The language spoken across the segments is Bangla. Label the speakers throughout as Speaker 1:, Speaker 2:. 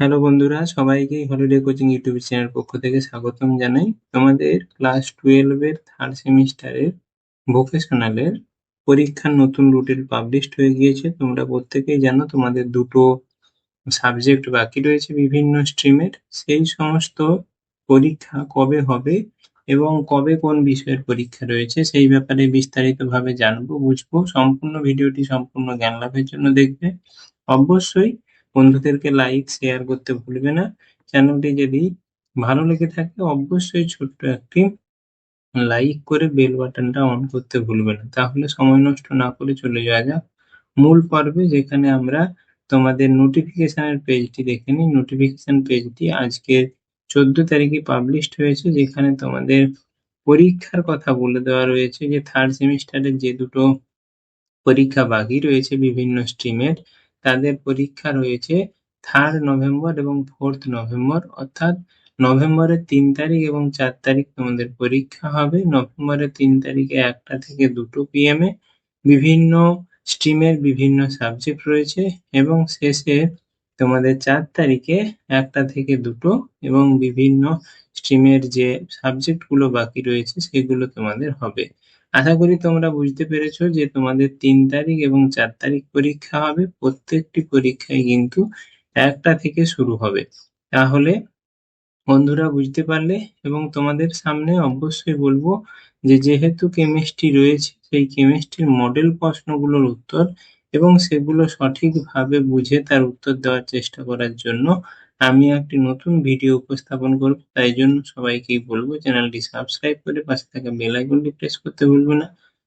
Speaker 1: হ্যালো বন্ধুরা সবাইকেই হলিডে কোচিং ইউটিউব চ্যানেল পক্ষ থেকে স্বাগতম জানাই। তোমাদের ক্লাস টুয়েলভের থার্ড সেমিস্টারের ভোকেশনালের পরীক্ষার নতুন রুটিন পাবলিশড হয়ে গিয়েছে। তোমরা প্রত্যেকেই জানো তোমাদের দুটো সাবজেক্ট বাকি রয়েছে বিভিন্ন স্ট্রিমের সেই সমস্ত পরীক্ষা কবে হবে এবং কবে কোন বিষয়ের পরীক্ষা রয়েছে সেই ব্যাপারে বিস্তারিতভাবে জানব, বুঝব। সম্পূর্ণ ভিডিওটি সম্পূর্ণ জ্ঞান লাভের জন্য দেখবে। অবশ্যই বন্ধুদেরকে লাইক শেয়ার করতে ভুলবে না। চ্যানেলটি যদি ভালো লেগে থাকে, অবশ্যই ছোট্ট একটি লাইক করে বেল বাটনটা অন করতে ভুলবে না। তাহলে সময় নষ্ট না করে চলে যাওয়া যাক মূল পর্বে, যেখানে আমরা তোমাদের নোটিফিকেশনের পেজটি দেখে নিই। নোটিফিকেশন পেজটি আজকে চোদ্দ তারিখে পাবলিশড হয়েছে, যেখানে তোমাদের পরীক্ষার কথা বলে দেওয়া রয়েছে যে থার্ড সেমিস্টারের যে দুটো পরীক্ষা বাকি রয়েছে বিভিন্ন স্ট্রিমের তাদের পরীক্ষা রয়েছে থার্ড নভেম্বর এবং ফোর্থ নভেম্বর অর্থাৎ নভেম্বরের তিন তারিখ এবং চার তারিখ তোমাদের পরীক্ষা হবে। নভেম্বরের তিন তারিখে একটা থেকে দুটো পিএম এ বিভিন্ন স্ট্রিমের বিভিন্ন সাবজেক্ট রয়েছে এবং শেষে তোমাদের চার তারিখে একটা থেকে দুটো এবং বিভিন্ন স্ট্রিমের যে সাবজেক্টগুলো বাকি রয়েছে সেগুলো তোমাদের হবে। আশা করি তোমরা বুঝতে পেরেছ যে তোমাদের তিন তারিখ এবং চার তারিখ পরীক্ষা হবে। প্রত্যেকটি পরীক্ষায় কিন্তু একটা থেকে শুরু হবে। তাহলে বন্ধুরা বুঝতে পারলে এবং তোমাদের সামনে অবশ্যই বলব যে যেহেতু কেমিস্ট্রি রয়েছে, সেই কেমিস্ট্রির মডেল প্রশ্নগুলোর উত্তর এবং সেগুলো সঠিকভাবে বুঝে তার উত্তর দেওয়ার চেষ্টা করার জন্য আমি একটি নতুন ভিডিও উপস্থাপন করব, তাই জন্য সবাইকেই বলব চ্যানেলটি সাবস্ক্রাইব করে পাশে থাকা বেল আইকনটি প্রেস করতে ভুলবে না।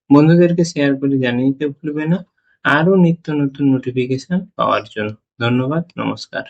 Speaker 1: বন্ধুদেরকে শেয়ার করে জানিয়ে দিতে ভুলবে না। আরও নিত্য নতুন নোটিফিকেশন পাওয়ার জন্য। ধন্যবাদ, নমস্কার।